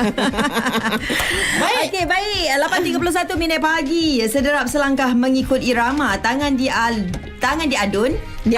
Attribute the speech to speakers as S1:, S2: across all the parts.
S1: baik. Okey, baik. 8.31 minit pagi. Sederap selangkah mengikut irama. Tangan di al tangan di adun.
S2: Di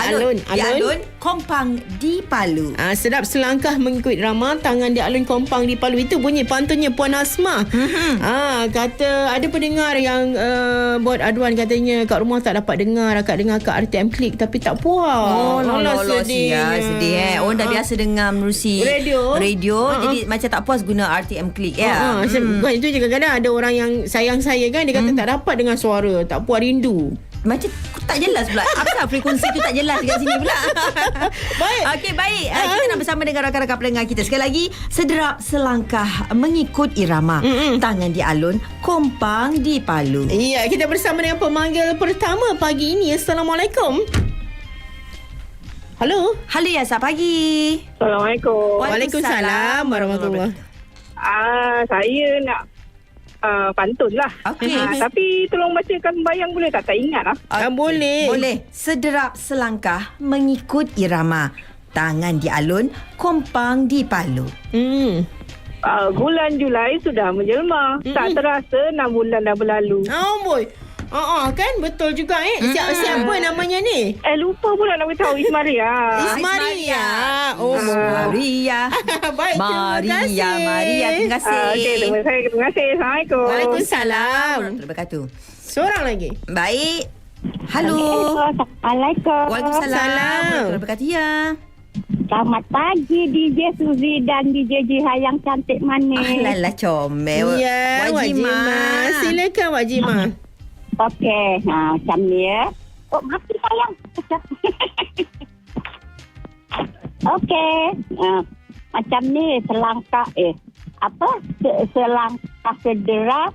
S2: alun.
S1: Kompang di palu.
S2: Ah, sedap selangkah mengikut irama tangan di alun kompang di Palu itu bunyi pantunnya Puan Asma.
S1: Mhm.
S2: Ah, kata ada pendengar yang uh, buat aduan katanya kat rumah tak dapat dengar, akak dengar kat RTM Klik tapi tak puas.
S1: Oh,
S2: Alah,
S1: no, no, sedih. sedih eh. Orang dah
S2: Ah.
S1: biasa dengar menerusi
S2: Radio.
S1: radio
S2: Ah,
S1: jadi macam tak puas guna RTM Click ya.
S2: Ha, hmm. Bukan itu je kadang-kadang ada orang yang sayang saya kan dia kata
S1: Hmm.
S2: tak dapat dengar suara, tak puas rindu.
S1: Macam tak jelas pula. Apa frekuensi tu tak jelas dekat sini pula.
S2: Baik.
S1: Okey, baik. Uh, kita nak bersama dengan rakan-rakan pendengar kita. Sekali lagi, sederap selangkah mengikut irama.
S2: Mm-mm.
S1: Tangan di alun, kompang di palu.
S2: Iya, kita bersama dengan pemanggil pertama pagi ini. Assalamualaikum. Halo.
S1: Halo ya, selamat pagi.
S3: Assalamualaikum.
S2: Waalaikumsalam warahmatullahi
S3: Ah, saya nak uh, pantun lah.
S1: Okey.
S3: Ah, tapi tolong bacakan bayang boleh tak? Tak ingat lah.
S2: Ah, boleh.
S1: Boleh. Sederap selangkah mengikut irama. Tangan di alun, kompang di palu.
S2: Hmm.
S3: Uh, bulan Julai sudah menjelma.
S2: Mm-mm.
S3: Tak terasa 6 bulan dah berlalu.
S2: Oh boy. Ah, ah, kan betul juga eh. Siapa, siapa namanya ni?
S3: Eh, lupa pula nak beritahu Ismaria.
S2: Ismaria. Oh,
S1: Maria.
S2: Baik, terima
S1: Maria,
S2: kasih.
S1: Maria. Terima kasih.
S3: Ah, Okey, terima kasih. Terima kasih. Assalamualaikum.
S2: Waalaikumsalam.
S1: Terima wabarakatuh.
S2: Seorang lagi.
S1: Baik. Halo.
S3: Assalamualaikum.
S1: Waalaikumsalam.
S2: Waalaikumsalam.
S1: Terima wabarakatuh ya.
S3: Selamat pagi DJ Suzy dan DJ Jiha yang cantik manis.
S1: Ah, lala comel.
S2: Ya, Wak Jima. Silakan Wak Jima.
S3: Okey, ha, macam ni ya. Oh, mati sayang. Okey, ha, macam ni selangkah eh apa Se- selangkah segera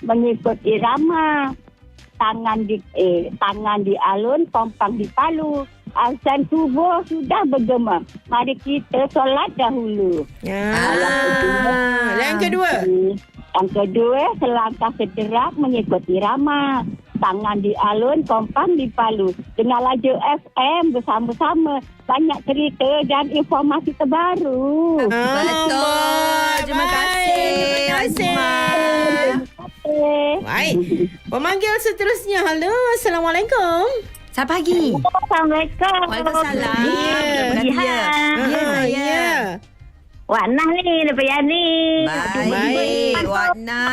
S3: mengikut irama tangan di eh tangan di alun kompang di palu azan subuh sudah bergema mari kita solat dahulu
S2: Ya.
S1: Ah.
S2: Yang kedua.
S3: Yang kedua, selangkah sederap mengikut irama. Tangan di alun, kompang di palu. Dengan laju FM bersama-sama. Banyak cerita dan informasi terbaru.
S2: Ah,
S1: Betul. Terima
S2: baik.
S1: kasih.
S2: Terima kasih.
S3: Okay.
S2: Baik. Pemanggil seterusnya. Halo. Assalamualaikum.
S1: Selamat pagi.
S3: Assalamualaikum.
S1: Waalaikumsalam.
S2: Ya.
S1: Terima kasih ya. Ya,
S2: Ah.
S3: Wak Nah ni, daripada Yani.
S1: Baik. Warna.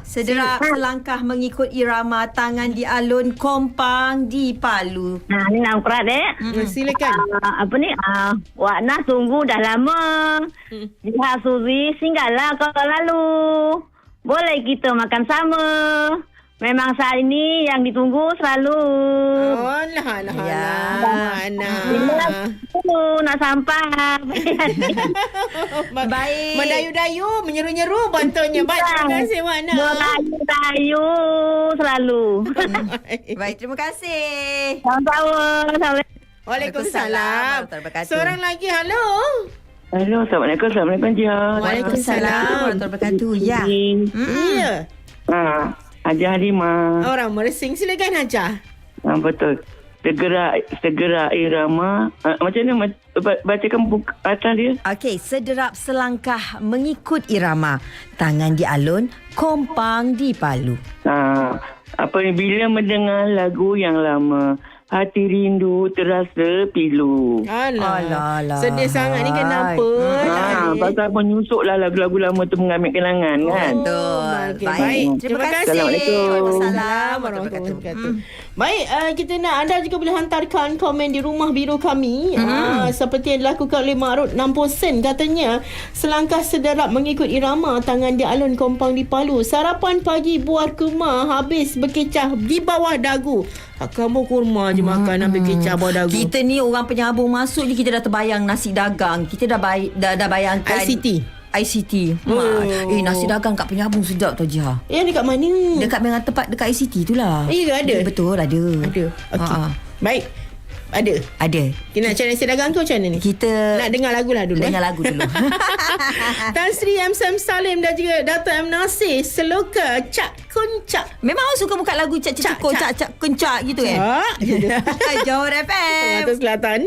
S1: Sederap selangkah mengikut irama tangan di alun, kompang di palu.
S3: Nah, ni nama perat eh.
S2: Mm. Silakan.
S3: Uh, apa ni? Uh, Wak Nah tunggu dah lama.
S2: Hmm.
S3: Jiha Suzi singgahlah kalau lalu. Boleh kita makan sama. Memang saat ini yang ditunggu selalu.
S2: Oh, lah, lah,
S1: Ya.
S2: lah.
S3: Bila nak sampai.
S1: Baik.
S2: Mendayu-dayu, menyeru-nyeru bantunya. Baik, terima kasih, Wana.
S3: Melayu-layu selalu.
S1: Baik, terima kasih.
S3: Sama-sama. Sama-
S2: Waalaikumsalam.
S1: Terima kasih.
S2: Seorang lagi, halo.
S4: Hello, Assalamualaikum. Assalamualaikum, Jia.
S2: Waalaikumsalam.
S1: Wabarakatuh. Ya. Mm-mm.
S2: Ya.
S4: Ha, Haji Halimah.
S2: Orang meresing. Silakan, Haja.
S4: Ha, betul. Segera, segera irama. Ha, macam mana? Ma- ba- Bacakan buku atas dia.
S1: Okey, sederap selangkah mengikut irama. Tangan di alun, kompang di palu.
S4: Ha, apa? Bila mendengar lagu yang lama, hati rindu terasa pilu.
S2: Alah.
S1: Alah, alah.
S2: Sedih sangat ni kenapa?
S4: Ha, pasal menyusuk lah lagu-lagu lama tu mengambil kenangan kan.
S1: Betul.
S2: Okey,
S1: Baik.
S2: baik.
S1: Terima
S2: Terima
S1: kasih.
S4: Assalamualaikum.
S1: Waalaikumsalam.
S2: warahmatullahi wabarakatuh.
S1: Hmm.
S2: Baik, uh, kita nak anda juga boleh hantarkan komen di rumah biru kami. Uh, seperti yang dilakukan oleh Mak Rod 60 sen katanya. Selangkah sederap mengikut irama tangan di alun kompang di Palu. Sarapan pagi buah kurma habis berkecah di bawah dagu. Kamu kurma je makan ambil kecah bawah dagu.
S1: Kita ni orang penyambung masuk je kita dah terbayang nasi dagang. Kita dah bay, dah, dah bayangkan
S2: ICT.
S1: ICT.
S2: Oh.
S1: Eh nasi dagang kat penyambung sedap tau Jiha.
S2: Eh dekat mana?
S1: Dekat memang tempat dekat ICT tu lah.
S2: Eh, ada?
S1: Betul ada.
S2: Ada. Okey.
S1: Ha, ha.
S2: Baik. Ada.
S1: Ada.
S2: Kita nak cari nasi dagang tu macam mana ni?
S1: Kita
S2: Nak dengar lagu lah dulu.
S1: dengar
S2: eh?
S1: lagu dulu.
S2: Tan Sri M. Sam Salim dan juga Dato' M. Nasir Seloka Cak Kuncak
S1: Memang awak suka buka lagu cak cak
S2: Cak,
S1: cak
S2: cak.
S1: cak cak kencak gitu eh.
S2: Cak
S1: Johor FM.
S2: Selatan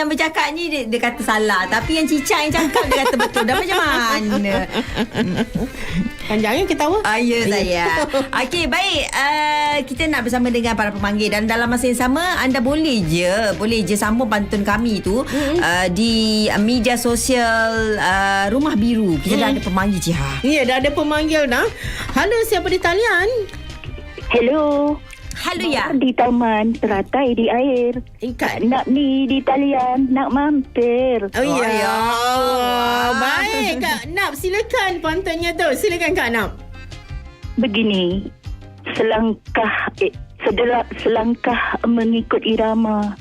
S1: yang bercakap ni dia, dia kata salah. Tapi yang Cica yang cakap dia kata betul. Dah macam mana?
S2: Kan jangan ketawa.
S1: Ah, ya saya. Okey, baik. Uh, kita nak bersama dengan para pemanggil dan dalam masa yang sama anda boleh je, boleh je sambung pantun kami tu mm-hmm. uh, di media sosial uh, Rumah Biru. Kita mm. dah ada pemanggil Ciha.
S2: Ya, dah ada pemanggil dah. Halo, siapa di talian?
S3: Hello.
S1: Halo ya.
S3: Di taman teratai di air.
S2: Ikat.
S3: Nak ni di talian, nak mampir.
S2: Oh,
S1: Oh,
S2: ya.
S1: ya.
S2: Baik, Kak Nap. Silakan pantunnya tu. Silakan, Kak Nap.
S3: Begini, selangkah eh, sederak selangkah mengikut irama.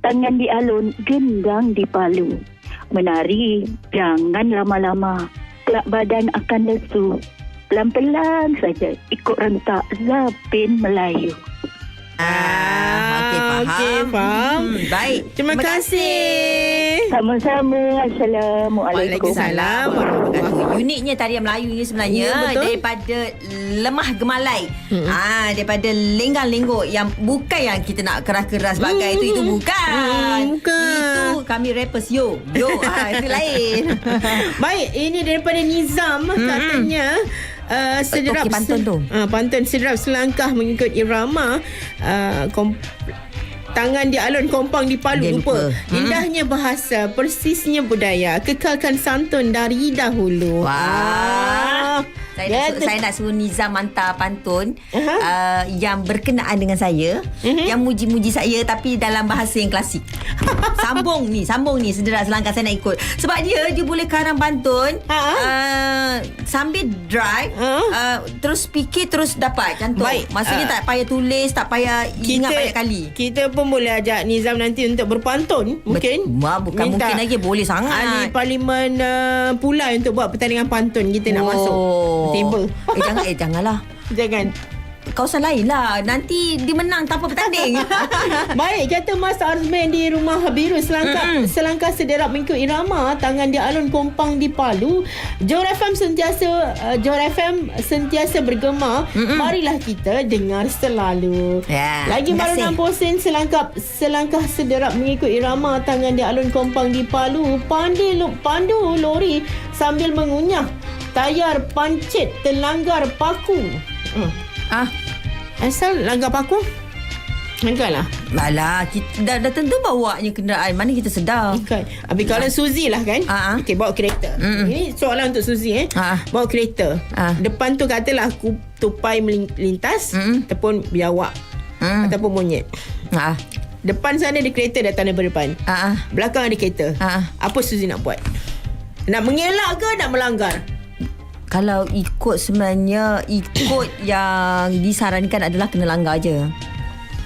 S3: Tangan di alun, gendang di palu. Menari, jangan lama-lama. Kelak badan akan lesu. Pelan-pelan saja ikut rentak Zapin Melayu.
S1: Ah, okey faham.
S2: Okey, faham.
S1: Hmm, baik.
S2: Terima, kasih.
S3: Sama-sama. Assalamualaikum.
S2: Waalaikumsalam.
S1: Uniknya tarian Melayu ni sebenarnya
S2: Ya, betul.
S1: daripada lemah gemalai. Hmm. Ah daripada lenggang lenggok yang bukan yang kita nak keras-keras bagai
S2: Hmm.
S1: itu itu bukan.
S2: Hmm, bukan.
S1: Itu kami rappers yo. Yo ah itu lain.
S2: Baik, ini daripada Nizam katanya uh, sederap
S1: pantun tu.
S2: Uh, pantun sederap selangkah mengikut irama uh, kom- Tangan di alun kompang di Palu
S1: Dia
S2: lupa.
S1: lupa. Hmm.
S2: Indahnya bahasa, persisnya budaya, kekalkan santun dari dahulu.
S1: Wah.
S2: Ah.
S1: Saya
S2: Ya,
S1: nak, saya nak suruh Nizam hantar pantun
S2: Aha.
S1: uh, yang berkenaan dengan saya,
S2: Mhm.
S1: yang muji-muji saya tapi dalam bahasa yang klasik. sambung ni, sambung ni sederak selangkah saya nak ikut. Sebab dia dia boleh karang pantun
S2: Ha.
S1: uh, sambil drive
S2: Ha.
S1: uh, terus fikir terus dapat cantik.
S2: Baik.
S1: Maksudnya
S2: Ah.
S1: tak payah tulis, tak payah ingat banyak kali.
S2: Kita pun boleh ajak Nizam nanti untuk berpantun. Mungkin.
S1: Wah, bukan mungkin lagi, boleh sangat.
S2: Ahli Parlimen uh, Pulai untuk buat pertandingan pantun. Kita nak masuk. Tiba.
S1: Eh jangan eh janganlah.
S2: Jangan.
S1: Kawasan lain lah Nanti dia menang tanpa bertanding
S2: Baik, kata Mas Arzman di rumah biru selangkah
S1: Mm-mm.
S2: selangkah sederap mengikut irama tangan di alun kompang di Palu. Jor FM sentiasa uh, Jor FM sentiasa bergema.
S1: Mm-mm.
S2: Marilah kita dengar selalu.
S1: Ya,
S2: Lagi baru. 60 sen selangkah selangkah sederap mengikut irama tangan di alun kompang di Palu. Pandai lu, pandu lori sambil mengunyah tayar pancit terlanggar paku. Hmm.
S1: Ah,
S2: Asal langgar paku? Enggak lah.
S1: Alah, kita dah, dah tentu bawanya kenderaan. Mana kita sedar.
S2: Kan. Habis kalau Suzy lah kan.
S1: Ah, ah.
S2: Okey, bawa kereta.
S1: Mm-mm.
S2: Ini soalan untuk Suzy eh.
S1: Ah.
S2: Bawa kereta.
S1: Ah.
S2: Depan tu katalah aku tupai melintas
S1: Mm-mm.
S2: ataupun biawak
S1: Hmm.
S2: ataupun monyet.
S1: Ah,
S2: Depan sana ada kereta datang daripada depan.
S1: ah, ah.
S2: Belakang ada kereta.
S1: Ah.
S2: Apa Suzy nak buat? Nak mengelak ke nak melanggar?
S1: Kalau ikut sebenarnya ikut yang disarankan adalah kena langgar je.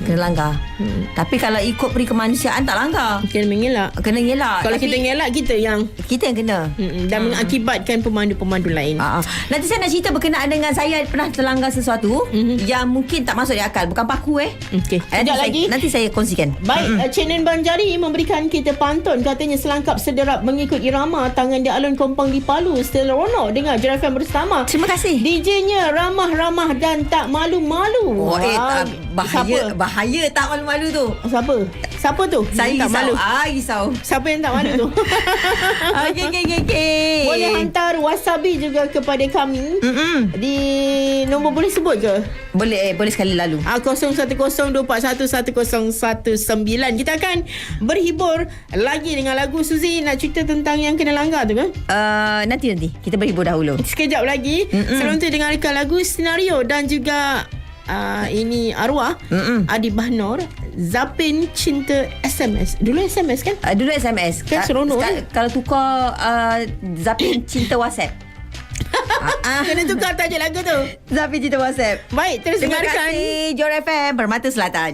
S1: Kena langgar. Hmm. Tapi kalau ikut peri kemanusiaan tak langgar.
S2: Kena mengelak.
S1: Kena ngelak.
S2: Kalau
S1: Tapi
S2: kita mengelak kita yang
S1: kita yang kena.
S2: mm, dan mengakibatkan pemandu-pemandu lain.
S1: Ah. Nanti saya nak cerita berkenaan dengan saya pernah terlanggar sesuatu
S2: Mhm.
S1: yang mungkin tak masuk di akal. Bukan paku eh.
S2: Okey.
S1: Nanti
S2: Sekejap
S1: saya,
S2: lagi.
S1: Nanti saya kongsikan.
S2: Baik, mm-hmm. Cenen Banjari memberikan kita pantun katanya selangkap sederap mengikut irama tangan di alun kompang di Palu seronok dengar JFM bersama.
S1: Terima kasih.
S2: DJ-nya ramah-ramah dan tak malu-malu.
S1: Oh, eh, tak, bahaya,
S2: Siapa?
S1: bahaya tak malu-malu tu.
S2: Siapa? Siapa tu?
S1: Saya
S2: Yang tak malu.
S1: Ah, risau.
S2: Siapa yang tak malu tu?
S1: Okey, okey, okey, okey.
S2: Boleh hantar wasabi juga kepada kami.
S1: Mm-mm.
S2: Di nombor boleh sebut ke?
S1: Boleh, eh, boleh sekali lalu.
S2: Ah 0102411019. Kita akan berhibur lagi dengan lagu Suzy nak cerita tentang yang kena langgar tu kan?
S1: Uh, nanti nanti kita berhibur dahulu.
S2: Sekejap lagi.
S1: Mm-mm.
S2: Sebelum tu dengarkan lagu senario dan juga uh, ini arwah
S1: Mm-mm.
S2: Adi Bahnor Zapin Cinta SMS. Dulu SMS kan?
S1: Uh, dulu SMS.
S2: Kan
S1: Ka-
S2: seronok,
S1: seka-
S2: eh?
S1: Kalau tukar uh, Zapin cinta WhatsApp. ah, ah.
S2: Kena tukar tajuk lagu tu.
S1: Zapin cinta WhatsApp.
S2: Baik, terus
S1: Terima
S2: dengarkan.
S1: kasih Jor FM Permata Selatan.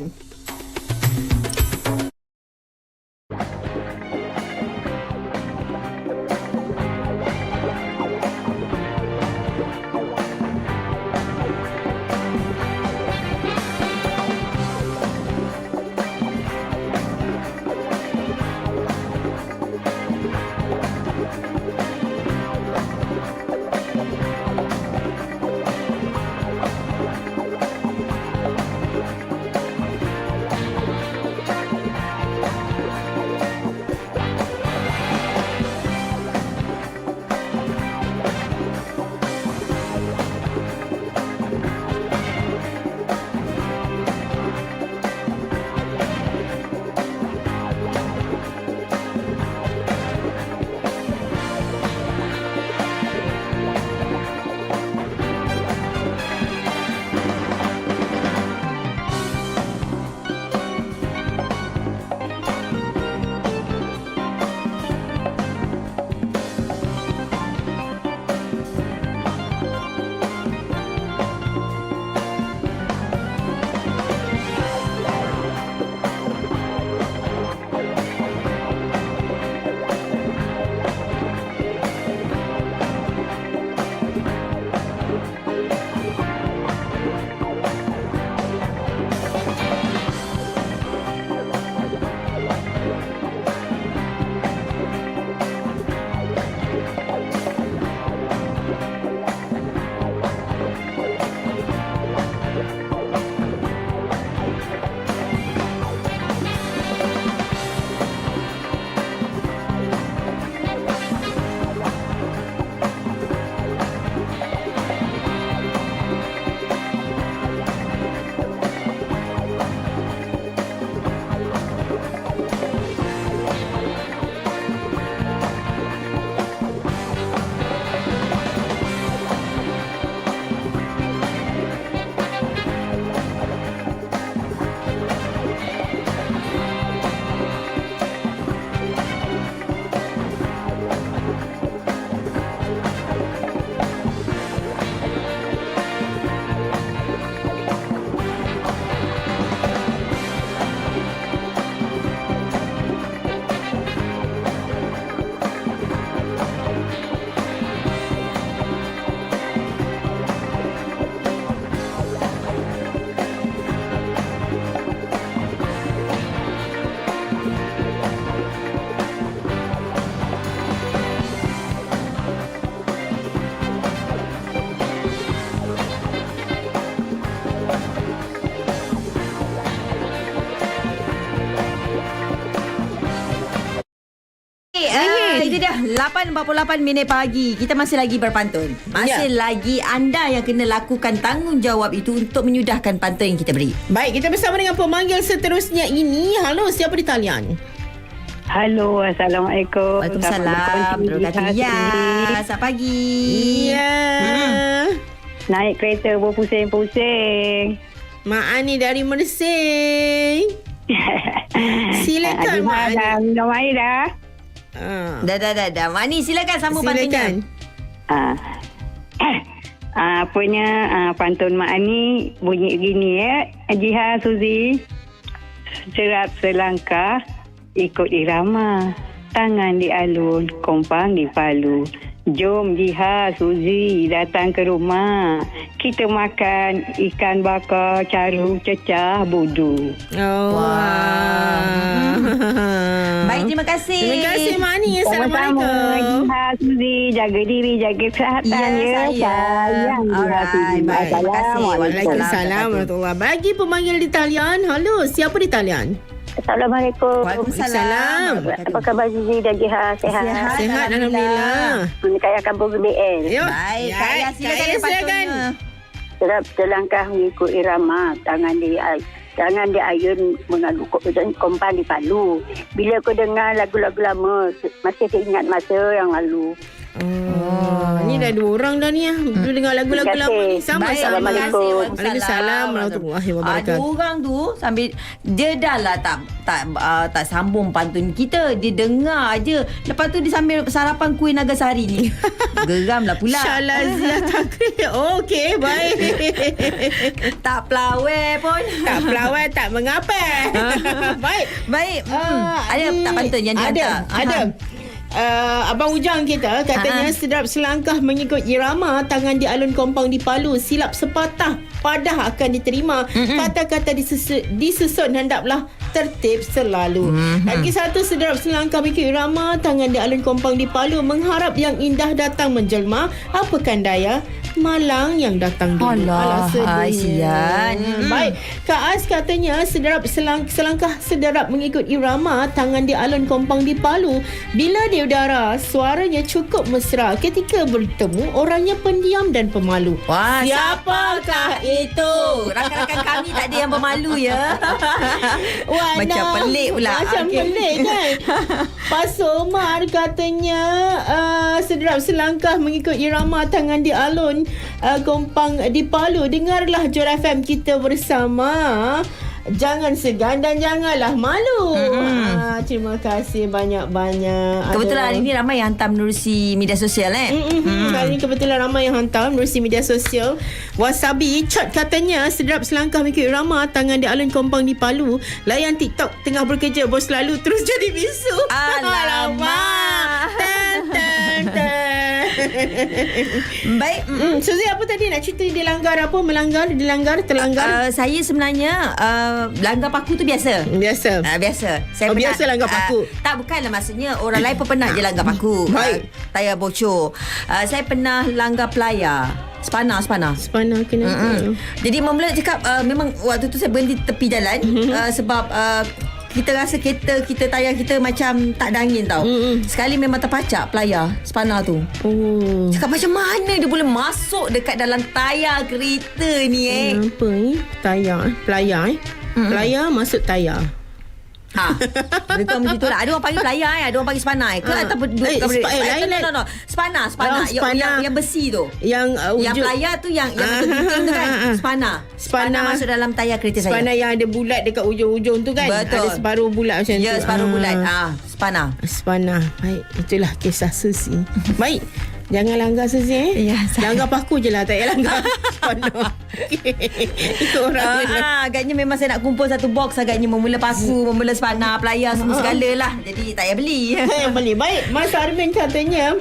S1: Baiklah, 8.48 minit pagi. Kita masih lagi berpantun. Masih
S2: Ya.
S1: lagi anda yang kena lakukan tanggungjawab itu untuk menyudahkan pantun yang kita beri.
S2: Baik, kita bersama dengan pemanggil seterusnya ini. Halo, siapa di talian?
S3: Halo, Assalamualaikum.
S1: Waalaikumsalam. Ya, selamat pagi.
S2: Ya.
S3: Naik kereta berpusing-pusing.
S2: Mak Ani dari Mersing. Silakan, Mak Ani.
S3: Dah minum air dah.
S2: Ah.
S1: Dah, dah, dah, dah. Mak Ni, silakan sambung pantunnya.
S2: Silakan.
S3: Ah. Ah, apanya ah, pantun Mak Ani bunyi begini ya. Jiha Suzi. Serap selangkah ikut irama. Tangan di alun, kompang di palu. Jom Jiha Suzi datang ke rumah. Kita makan ikan bakar, caru, cecah, budu.
S2: Oh.
S1: Wah.
S2: Wah.
S1: Baik, terima kasih.
S2: Terima kasih, Mak Ani.
S3: Sama-sama.
S2: Assalamualaikum.
S3: Jiha Suzi, jaga diri, jaga kesihatan
S1: Ya,
S3: ya.
S1: sayang. Alright, baik. Terima kasih.
S2: Waalaikumsalam warahmatullahi Bagi pemanggil di talian. Halo, siapa di talian?
S3: Assalamualaikum.
S1: Waalaikumsalam.
S3: Apa khabar Zizi dan Jiha? Sehat?
S1: Sihat.
S2: Sihat, Alhamdulillah.
S3: Dekat kampung BN.
S2: Yo,
S1: Baik,
S2: ya,
S1: Kak Ayah, silakan dengan
S2: silakan.
S3: Serap selangkah mengikut irama. Tangan di Tangan di ayun mengadu dan kompan di palu. Bila kau dengar lagu-lagu lama, masih teringat masa yang lalu.
S2: Oh, ni dah dua orang dah ni ah. Dulu dengar lagu-lagu lama ni. Sama-sama.
S1: Baik,
S3: Assalamualaikum.
S2: Waalaikumsalam warahmatullahi
S1: Ada
S2: wabarakatuh.
S1: orang tu sambil dia dah lah tak tak uh, tak sambung pantun kita, dia dengar aje. Lepas tu dia sambil sarapan kuih Nagasari ni. Geram lah pula.
S2: Syalazia Takrir. Okey, baik.
S1: tak pelawai pun.
S2: tak pelawai, tak mengapa. baik.
S1: Baik. Hmm.
S2: Ah,
S1: ada
S2: ni-
S1: tak pantun yang
S2: Ada,
S1: dihantar?
S2: ada. Uh, Abang Ujang kita katanya
S1: Ha.
S2: sedap selangkah mengikut irama tangan di alun kompang di Palu silap sepatah padah akan diterima
S1: Mm-mm.
S2: kata-kata disusun, disusun hendaklah tertib selalu
S1: Mhm.
S2: lagi satu sedap selangkah mengikut irama tangan di alun kompang di Palu mengharap yang indah datang menjelma apakan daya malang yang datang dulu
S1: Alah,
S2: sedihnya.
S1: kasihan.
S2: Hmm. Baik, Kak As katanya sederap selang, selangkah sederap mengikut irama tangan di alun kompang di Palu. Bila di udara, suaranya cukup mesra. Ketika bertemu, orangnya pendiam dan pemalu.
S1: Wah,
S2: Siapakah itu?
S1: Rakan-rakan kami tak ada yang pemalu ya.
S2: Wah,
S1: Macam
S2: nak-
S1: pelik pula.
S2: Macam
S1: Okey.
S2: pelik kan Pak Somar katanya uh, Sederap selangkah mengikut irama tangan di alun uh, Kompang di Palu Dengarlah Jor FM kita bersama Jangan segan dan janganlah malu
S1: Mm-mm.
S2: uh, Terima kasih banyak-banyak
S1: Kebetulan
S2: Ada-
S1: hari ni ramai yang hantar menerusi media sosial eh.
S2: Mm-hmm. Kali ni kebetulan ramai yang hantar menerusi media sosial. Wasabi Chat katanya sedap selangkah mengikut irama tangan di alun kompang di Palu. Layan TikTok tengah bekerja bos lalu terus jadi bisu.
S1: Baik. mm,
S2: Hmm, Suzy apa tadi nak cerita dia langgar apa? Melanggar, dilanggar, terlanggar?
S1: Uh, saya sebenarnya uh, langgar paku tu biasa.
S2: Biasa.
S1: Uh, biasa. Saya
S2: Oh, biasa langgar paku?
S1: Uh, tak bukanlah maksudnya orang lain pun pernah je langgar paku.
S2: Baik.
S1: Uh, tayar bocor. Uh, saya pernah langgar pelayar. Spana, spana.
S2: Spana kenapa?
S1: Mm-mm. Jadi mula cakap uh, memang waktu tu saya berhenti tepi jalan
S2: Mhm.
S1: uh, sebab uh, kita rasa kereta kita tayar kita macam tak ada angin tau.
S2: Mm-mm.
S1: Sekali memang terpacak pelayar spana tu.
S2: Oh.
S1: Cakap macam mana dia boleh masuk dekat dalam tayar kereta ni eh.
S2: Apa ni? Tayar, eh? pelayar eh?
S1: Mm-mm.
S2: Pelayar masuk tayar.
S1: Ha. Lebih kurang macam lah. Ada orang panggil pelayar eh. Ada orang panggil spana eh. Ke
S2: Ha.
S1: ataupun dua
S2: Eh,
S1: ke
S2: spa- eh,
S1: eh,
S2: lain,
S1: no, no, no. Spana, spana.
S2: Oh,
S1: Yang,
S2: spana.
S1: yang, yang besi tu.
S2: Yang uh,
S1: Yang pelayar tu yang yang
S2: Ah,
S1: macam gunting tu kan.
S2: ah, ah.
S1: Spana.
S2: Spana.
S1: masuk dalam tayar kereta saya.
S2: Spana yang ada bulat dekat ujung-ujung tu kan
S1: Betul.
S2: Ada separuh bulat macam tu
S1: Ya, separuh
S2: Ah.
S1: bulat. Ah, spana.
S2: Spana Baik Itulah kisah Susi Baik Jangan langgar Susi eh
S1: Ya, saya-
S2: Langgar paku je lah Tak payah langgar Okey. Ikut orang
S1: Ah, ah, agaknya memang saya nak kumpul satu box agaknya memula paku, memula spana, pelayar semua segala lah. Jadi tak payah beli.
S2: Yang beli Baik Mas Armin katanya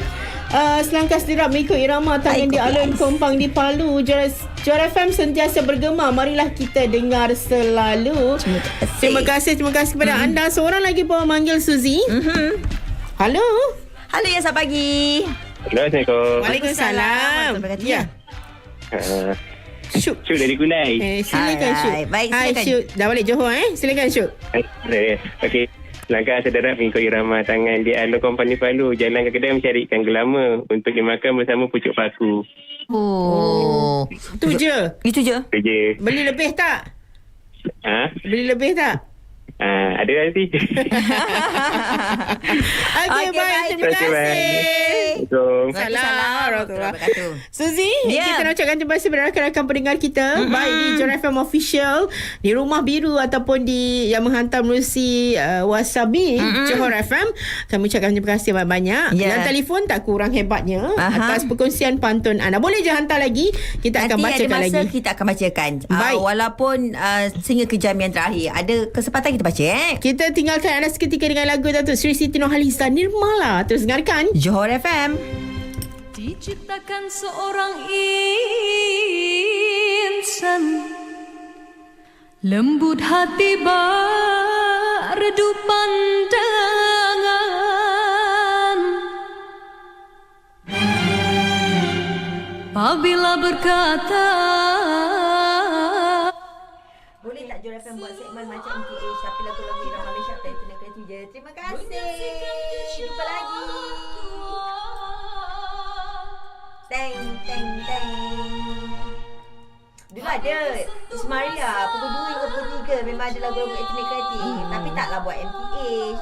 S2: Uh, selangkah sedirap mengikut irama tangan di alun kompang di Palu Juara, Juara FM sentiasa bergema Marilah kita dengar selalu
S1: Terima kasih.
S2: Terima kasih Terima kasih kepada
S1: Mhm.
S2: anda Seorang lagi pun manggil Suzy
S1: Mhm.
S2: Halo
S1: Halo ya, selamat pagi.
S5: Assalamualaikum.
S2: Waalaikumsalam. Ya
S5: Uh,
S2: Syuk
S5: Syuk dari Kunai.
S2: Eh, silakan
S1: Alright.
S2: Syuk.
S1: Baik,
S2: Hai
S1: silakan.
S2: Syuk. Dah balik Johor eh? Silakan Syuk.
S5: Eh, Okey. Langkah sederak mengikut irama tangan di alun kompani Palu. Jalan ke kedai mencarikan gelama untuk dimakan bersama pucuk paku.
S1: Oh.
S2: Tu je.
S1: Itu je.
S5: Kerja.
S2: Beli lebih tak?
S5: Ha?
S2: Beli lebih tak?
S5: Ha, ada nanti.
S2: Okey,
S1: Okey,
S2: baik.
S1: baik.
S2: Terima
S5: Terima kasih,
S2: kasih.
S5: Assalamualaikum.
S2: Salam warahmatullahi
S1: wabarakatuh.
S2: Suzy,
S1: Ya.
S2: kita nak ucapkan terima kasih kepada rakan-rakan pendengar kita mm-hmm. baik di John FM Official di Rumah Biru ataupun di yang menghantar melalui uh, Wasabi mm-hmm. Johor FM. Kami ucapkan terima kasih banyak-banyak.
S1: Ya.
S2: Dan telefon tak kurang hebatnya
S1: Aha.
S2: atas perkongsian pantun anda. Boleh je hantar lagi, kita akan
S1: Nanti
S2: bacakan
S1: ada masa
S2: lagi.
S1: kita akan bacakan.
S2: Baik.
S1: Uh, walaupun uh, sehingga ke jam yang terakhir. Ada kesempatan kita baca eh.
S2: Kita tinggalkan anda seketika dengan lagu Datuk Sri Siti Nurhaliza Nirmala. Terus dengarkan.
S1: Johor FM.
S6: Diciptakan seorang insan Lembut hati berdu pandangan Apabila berkata
S1: FM buat segmen macam MTH tapi lagu-lagu Irama Malaysia tak itu nak je. Terima kasih. Jumpa lagi. Teng teng teng. Dulu ada Ismaria pukul 2 hingga pukul 3 memang ada lagu-lagu ethnic kreatif tapi taklah buat MTH.